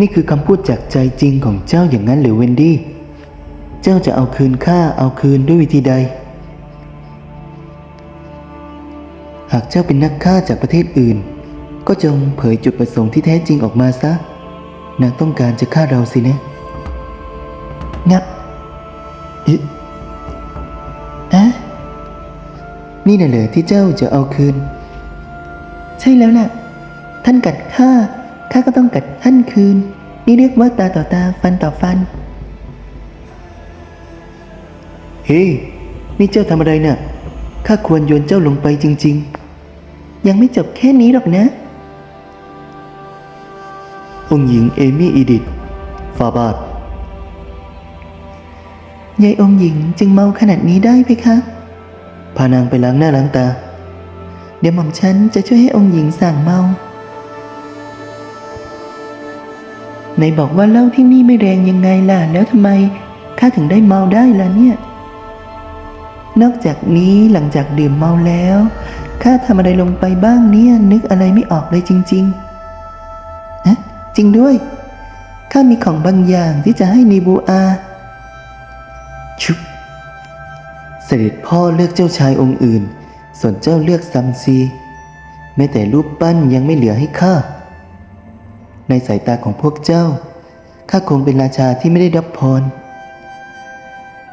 นี่คือคำพูดจากใจจริงของเจ้าอย่างนั้นหรือเวนดี้ เจ้าจะเอาคืนข้าเอาคืนด้วยวิธีใด หากเจ้าเป็นนักฆ่าจากประเทศอื่น ก็จงเผยจุดประสงค์ที่แท้จริงออกมาซะ นางต้องการจะฆ่าเราสินะงับอิอะนี่น่ะเหรอที่เจ้าจะเอาคืน ใช่แล้วล่ะ ท่านกัดข้า ข้าก็ต้องกัดท่านคืน นี่เรียกว่าตาต่อตาฟันต่อฟัน เฮ้นี่เจ้าทำอะไรน่ะ ข้าควรโยนเจ้าลงไปจริง ๆ ยังไม่จบแค่นี้หรอกนะ องค์หญิงเอมี่อีดิทฟาบาทยายองค์หญิงจึงเมาขนาดนี้ได้เพคะ พานางไปล้างหน้าล้างตา เดี๋ยวหม่อมฉันจะช่วยให้องค์หญิงสั่งเมา ไหนบอกว่าเหล้าที่นี่ไม่แรงยังไงล่ะ แล้วทำไมข้าถึงได้เมาได้ล่ะเนี่ย นอกจากนี้หลังจากดื่มเมาแล้วข้าทำอะไรลงไปบ้างเนี่ยนึกอะไรไม่ออกเลยจริงๆฮะจริงด้วยข้ามีของบางอย่างที่จะให้นีบูอา ชุบเสด็จพ่อเลือกเจ้าชายองค์อื่น ส่วนเจ้าเลือกซัมซีแม้แต่รูปปั้นยังไม่เหลือให้ข้า ในสายตาของพวกเจ้า ข้าคงเป็นราชาที่ไม่ได้รับพร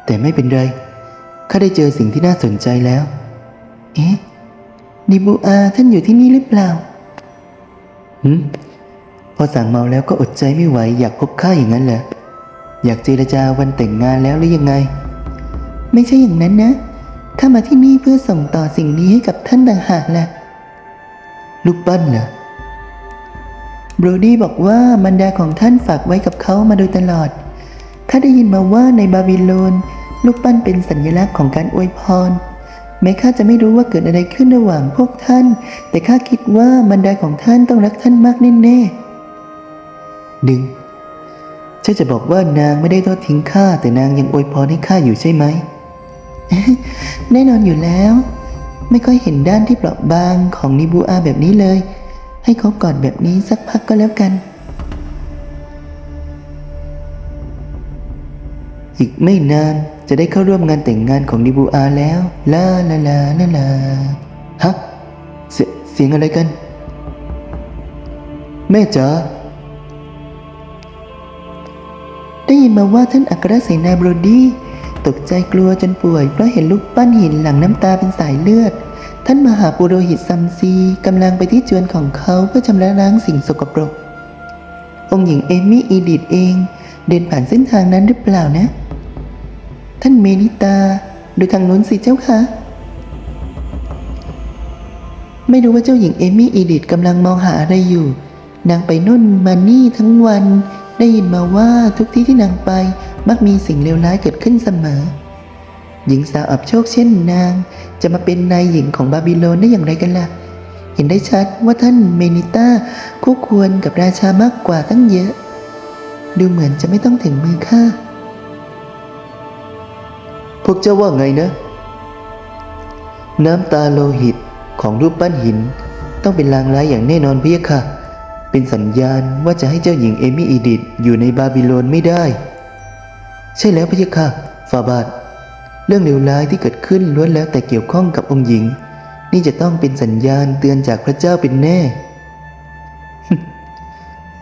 แต่ไม่เป็นไร ข้าได้เจอสิ่งที่น่าสนใจแล้ว เอ๊ะนิบูอาท่านอยู่ที่นี่หรือเปล่าหืมพอสั่งเมาแล้วก็อดใจไม่ไหวอยากพบข้าอย่างนั้นเหรอ อยากเจรจาวันแต่งงานแล้วหรือยังไง ไม่ใช่อย่างนั้นนะข้ามาที่นี่เพื่อส่งต่อสิ่งนี้ให้กับท่านต่างหากแหละ ลูกปั้นเหรอ บรดี้บอกว่าบรรดาของท่านฝากไว้กับเขามาโดยตลอด ข้าได้ยินมาว่าในบาบิโลน ลูกปั้นเป็นสัญลักษณ์ของการอวยพร แม้ข้าจะไม่รู้ว่าเกิดอะไรขึ้นระหว่างพวกท่าน แต่ข้าคิดว่าบรรดาของท่านต้องรักท่านมากแน่ๆดึงเจ้าจะบอกว่านางไม่ได้ทอดทิ้งข้าแต่นางยังอวยพรให้ข้าอยู่ใช่ไหม แน่นอนอยู่แล้ว ไม่ค่อยเห็นด้านที่เปราะบางของนิบูอาแบบนี้เลย ให้เขากอดแบบนี้สักพักก็แล้วกัน อีกไม่นานจะได้เข้าร่วมงานแต่งงานของนิบูอาแล้วลาลาลาลาลาฮะเสเสียงอะไรกัน แม่จ๋าได้ยินมาว่าท่านอัครเสนาบรดีตกใจกลัวจนป่วยเพราะเห็นลูกปั้นหินหลังน้ำตาเป็นสายเลือด ท่านมหาปุโรหิตซัมซีกำลังไปที่จวนของเขาเพื่อชำระล้างสิ่งสกปรก องค์หญิงเอมี่อีดิทเอง เดินผ่านเส้นทางนั้นหรือเปล่านะ ท่านเมนิตาดูทางโน้นสิเจ้าคะไม่รู้ว่าเจ้าหญิงเอมี่อีดิทกำลังมองหาอะไรอยู่ นางไปนู่นมานี่ทั้งวัน ได้ยินมาว่าทุกที่ที่นางไปมักมีสิ่งเลวร้ายเกิดขึ้นเสมอ หญิงสาวอับโชคเช่นนาง จะมาเป็นนายหญิงของบาบิโลนได้อย่างไรกันล่ะ เห็นได้ชัดว่าท่านเมนิต้าคู่ควรกับราชามากกว่าตั้งเยอะ ดูเหมือนจะไม่ต้องถึงมือข้าพวกเจ้าว่าไงนะ น้ำตาโลหิตของรูปปั้นหินต้องเป็นลางร้ายอย่างแน่นอนเพี่ค่ะ เป็นสัญญาณว่าจะให้เจ้าหญิงเอมี่อีดิทอยู่ในบาบิโลนไม่ได้ ใช่แล้วพี่ค่ะฟาบาท รื่องเลวร้ายที่เกิดขึ้นล้วนแล้วแต่เกี่ยวข้องกับองค์หญิง นี่จะต้องเป็นสัญญาณเตือนจากพระเจ้าเป็นแน่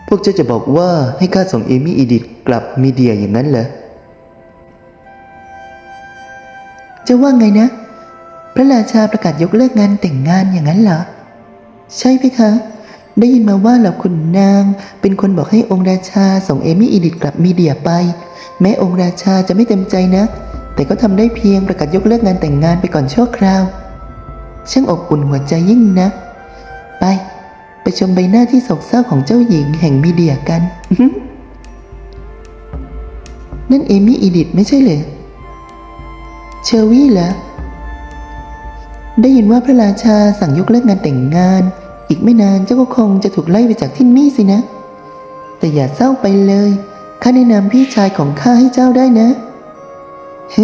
พวกเจ้าจะบอกว่าให้ข้าส่งเอมี่อีดิทกลับมีเดียอย่างนั้นเหรอจะว่าไงนะ พระราชาประกาศยกเลิกงานแต่งงานอย่างนั้นเหรอ ใช่ไหมคะ ได้ยินมาว่าเหล่าขุนนางเป็นคนบอกให้องค์ราชาส่งเอมี่อีดิทกลับมีเดียไป แม้องค์ราชาจะไม่เต็มใจนะ แต่ก็ทำได้เพียงประกาศยกเลิกงานแต่งงานไปก่อนชั่วคราว ช่างอบอุ่นหัวใจยิ่งนะ ไป ไปชมใบหน้าที่โศกเศร้าของเจ้าหญิงแห่งมีเดียกัน นั่นเอมี่อีดิทไม่ใช่เหรอเชอร์วี่เหรอได้ยินว่าพระราชาสั่งยกเลิกงานแต่งงาน อีกไม่นานเจ้าก็คงจะถูกไล่ไปจากที่นี่สินะ แต่อย่าเศร้าไปเลยข้าแนะนำพี่ชายของข้าให้เจ้าได้นะ ฮึ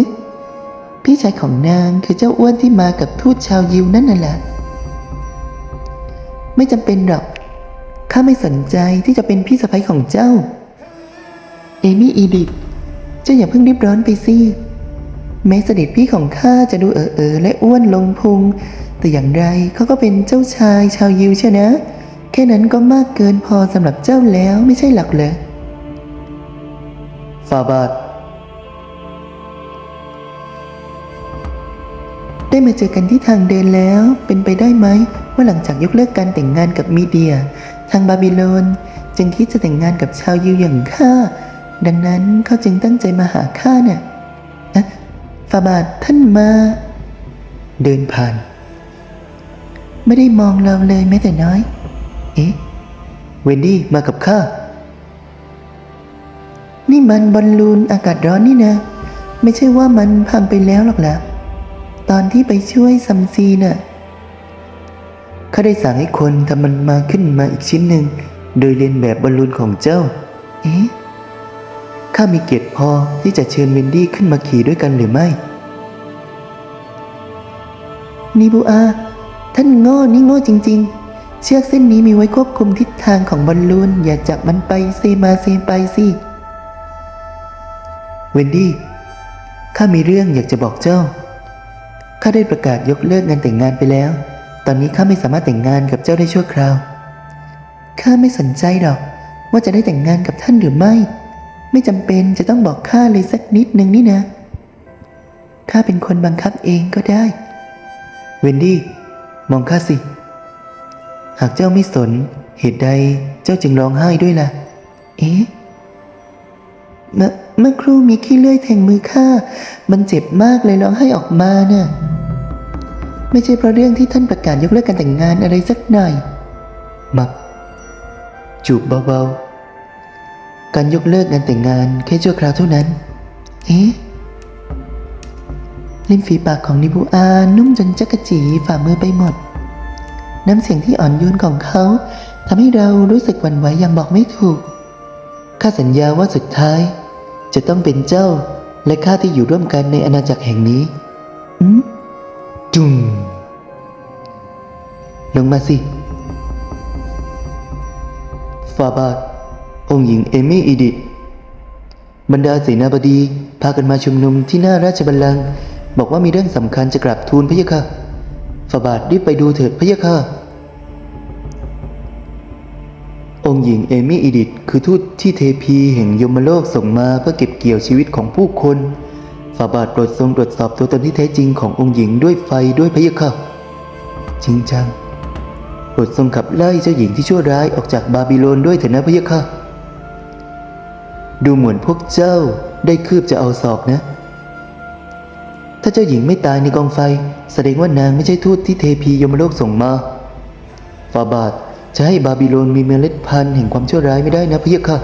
พี่ชายของนางคือเจ้าอ้วนที่มากับทูตชาวยิวนั่นน่ะแหละไม่จำเป็นหรอก ข้าไม่สนใจที่จะเป็นพี่สะใภ้ของเจ้า เอมี่อีดิทเจ้าอย่าเพิ่งรีบร้อนไปสิแม้เสด็จพี่ของข้าจะดูเออเออและอ้วนลงพุง แต่อย่างไรเขาก็เป็นเจ้าชายชาวยิวใช่นะ แค่นั้นก็มากเกินพอสำหรับเจ้าแล้วไม่ใช่หลักเหรอฟาบาท ได้มาเจอกันที่ทางเดินแล้ว เป็นไปได้ไหมว่าหลังจากยกเลิกการแต่งงานกับมีเดีย ทางบาบิโลน จึงคิดจะแต่งงานกับชาวยิวอย่างข้า ดังนั้นเขาจึงตั้งใจมาหาข้าเนี่ยอะฟาบาทท่านมา เดินผ่าน ไม่ได้มองเราเลยแม้แต่น้อย เอ๊ะ เวนดี้มากับข้า นี่มันบอลลูนอากาศร้อนนี่นะ ไม่ใช่ว่ามันพังไปแล้วหรอกล่ะ ตอนที่ไปช่วยซัมซีน่ะข้าได้สั่งให้คนทำมันมาขึ้นมาอีกชิ้นหนึ่ง โดยเรียนแบบบอลลูนของเจ้า เอ๊ะข้ามีเกียรติพอที่จะเชิญเวนดี้ขึ้นมาขี่ด้วยกันหรือไม่ นิบูอา ท่านโง่นี่โง่จริง ๆ เชือกเส้นนี้มีไว้ควบคุมทิศทางของบอลลูน อย่าจับมันไปเซมาเซไปสิเวนดี้ข้ามีเรื่องอยากจะบอกเจ้า ข้าได้ประกาศยกเลิกงานแต่งงานไปแล้ว ตอนนี้ข้าไม่สามารถแต่งงานกับเจ้าได้ชั่วคราว ข้าไม่สนใจหรอก ว่าจะได้แต่งงานกับท่านหรือไม่ ไม่จำเป็นจะต้องบอกข้าเลยสักนิดนึงนี่นะ ข้าเป็นคนบังคับเองก็ได้ เวนดี้ มองข้าสิ หากเจ้าไม่สน เหตุใดเจ้าจึงร้องไห้ด้วยล่ะ เอ๊ะเมื่อครู่มีขี้เลื่อยแทงมือข้า มันเจ็บมากเลยร้องไห้ออกมาน่ะ ไม่ใช่เพราะเรื่องที่ท่านประกาศยกเลิกการแต่งงานอะไรสักหน่อย มัก จูบเบาๆ การยกเลิกงานแต่งงานแค่ชั่วคราวเท่านั้น เอ๊ะริมฝีปากของนิบูอา นุ่มจนจักจีฝ่ามือไปหมด น้ำเสียงที่อ่อนโยนของเขาทำให้เรารู้สึกหวั่นไหวอย่างบอกไม่ถูก ข้าสัญญาว่าสุดท้าย จะต้องเป็นเจ้าและข้าที่อยู่ร่วมกันในอาณาจักรแห่งนี้ อืม จุ่มลงมาสิฟาบาทองค์หญิงเอมี่อีดิบรรดาเสนาบดี พากันมาชุมนุมที่หน้าราชบัลลังก์บอกว่ามีเรื่องสำคัญจะกราบทูลพระยะค่ะฟาบาทรีบไปดูเถิดพระยะค่ะ องค์หญิงเอมี่อีดิทคือทูตที่เทพีแห่งยมโลกส่งมาเพื่อเก็บเกี่ยวชีวิตของผู้คน ฟาบาทโปรดทรงตรวจสอบตัวตนที่แท้จริงขององค์หญิงด้วยไฟด้วยพระยะค่ะจริงจังโปรดทรงขับไล่เจ้าหญิงที่ชั่วร้ายออกจากบาบิโลนด้วยเถิดนะพระยะค่ะดูเหมือนพวกเจ้าได้คืบจะเอาศอกนะ ถ้าเจ้าหญิงไม่ตายในกองไฟ แสดงว่านางไม่ใช่ทูตที่เทพียมโลกส่งมาฟาบาทจะให้บาบิโลนมีเมล็ดพันธุ์แห่งความชั่วร้ายไม่ได้นะพะยะค่ะ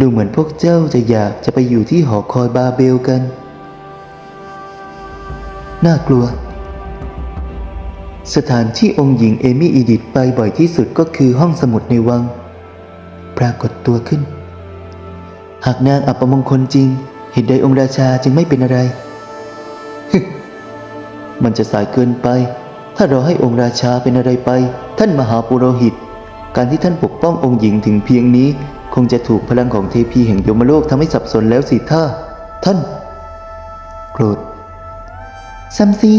ดูเหมือนพวกเจ้าจะอยากจะไปอยู่ที่หอคอยบาเบลกัน น่ากลัว สถานที่องค์หญิงเอมี่อีดิทไปบ่อยที่สุดก็คือห้องสมุดในวัง ปรากฏตัวขึ้น หากนางอับประมงคลจริง เหตุใดองค์ราชาจึงไม่เป็นอะไร มันจะสายเกินไป ถ้าเราให้องค์ราชาเป็นอะไรไป ท่านมหาปุโรหิต การที่ท่านปกป้ององค์หญิงถึงเพียงนี้ คงจะถูกพลังของเทพีแห่งยมโลกทำให้สับสนแล้วสิท่าท่านโกรธซัมซี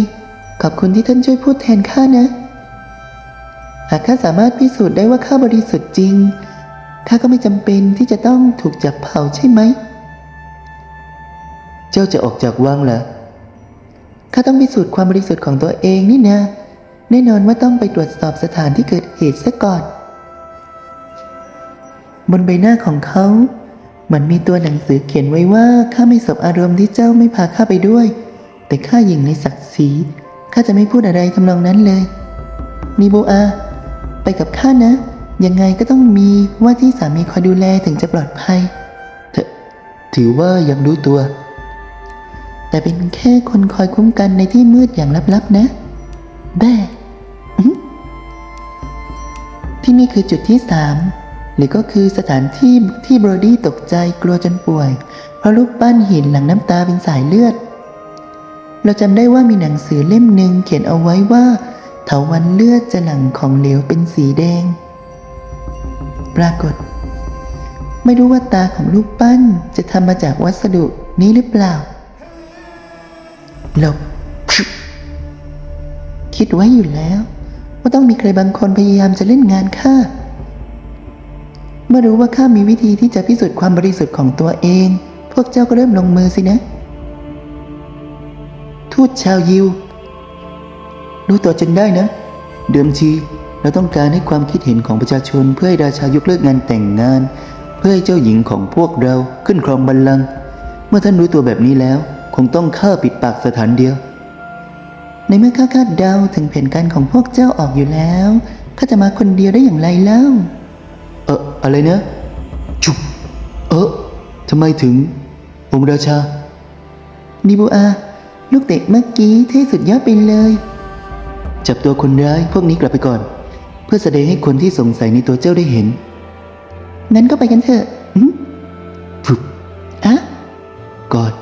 ขอบคุณที่ท่านช่วยพูดแทนข้านะ หากข้าสามารถพิสูจน์ได้ว่าข้าบริสุทธิ์จริง ข้าก็ไม่จำเป็นที่จะต้องถูกจับเผาใช่ไหม เจ้าจะออกจากวังเหรอ ข้าต้องพิสูจน์ความบริสุทธิ์ของตัวเองนี่นะ แน่นอนว่าต้องไปตรวจสอบสถานที่เกิดเหตุซะก่อน บนใบหน้าของเขาเหมือนมีตัวหนังสือเขียนไว้ว่าข้าไม่สบอารมณ์ที่เจ้าไม่พาข้าไปด้วย แต่ข้าหญิงในศักดิ์ศรีข้าจะไม่พูดอะไรทำนองนั้นเลยนีโบอา ไปกับข้านะ ยังไงก็ต้องมีว่าที่สามีคอยดูแลถึงจะปลอดภัยเถถือว่ายังรู้ตัว แต่เป็นแค่คนคอยคุ้มกันในที่มืดอย่างลับๆนะแบ้อื้อหือที่นี่คือจุดที่สาม หรือก็คือสถานที่ที่บรดี้ตกใจกลัวจนป่วย เพราะรูปปั้นหินหลังน้ำตาเป็นสายเลือด เราจำได้ว่ามีหนังสือเล่มหนึ่งเขียนเอาไว้ว่าเถาวันเลือดจะหลั่งของเหลวเป็นสีแดง ปรากฏ ไม่รู้ว่าตาของลูกปั้นจะทำมาจากวัสดุนี้หรือเปล่าหลบคิดไว้อยู่แล้ว ว่าต้องมีใครบางคนพยายามจะเล่นงานข้า มื่อรู้ว่าข้ามีวิธีที่จะพิสูจน์ความบริสุทธิ์ของตัวเอง พวกเจ้าก็เริ่มลงมือสินะ ทูตชาวยิว รู้ตัวจนได้นะ เดิมทีเราต้องการให้ความคิดเห็นของประชาชนเพื่อให้ราชายกเลิกงานแต่งงาน เพื่อให้เจ้าหญิงของพวกเราขึ้นครองบัลลังก์เมื่อท่านรู้ตัวแบบนี้แล้ว คงต้องฆ่าปิดปากสถานเดียว ในเมื่อข้าคาดเดาถึงแผนการของพวกเจ้าออกอยู่แล้วข้าจะมาคนเดียวได้อย่างไรเล่า เอออะไรนะ จุบเออทำไมถึง องค์ราชา นิบูอา ลูกเตะเมื่อกี้เท่สุดยอดไปเลย จับตัวคนร้ายพวกนี้กลับไปก่อน เพื่อแสดงให้คนที่สงสัยในตัวเจ้าได้เห็น งั้นก็ไปกันเถอะอืมฟึบอะกอด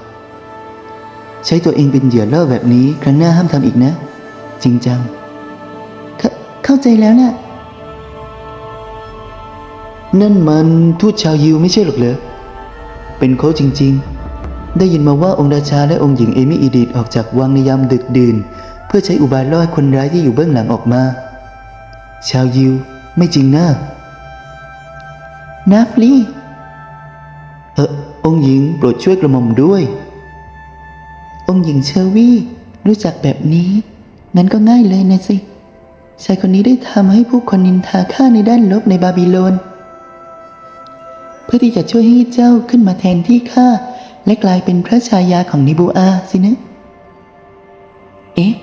ใช้ตัวเองเป็นเหยื่อล่อแบบนี้ ครั้งหน้าห้ามทำอีกนะ จริงจัง เข้าเข้าใจแล้วนะ่ะ นั่นมันทูตชาวยิวไม่ใช่หรอกเหรอ เป็นเขาจริงๆ ได้ยินมาว่าองค์ราชาและองค์หญิงเอมิอีดิดออกจากวังในยามดึกดื่น เพื่อใช้อุบายล่อคนร้ายที่อยู่เบื้องหลังออกมา ชาวยิวไม่จริงนะนาฟลีเออองค์หญิงโปรดช่วยกระหม่อมด้วย องค์หญิงเชอร์วี่รู้จักแบบนี้งั้นก็ง่ายเลยนะสิชายคนนี้ได้ทำให้ผู้คนนินทาข้าในด้านลบในบาบิโลน พื่อที่จะช่วยให้เจ้าขึ้นมาแทนที่ข้าและกลายเป็นพระชายาของนิบูอาสินะ เอ๊ะ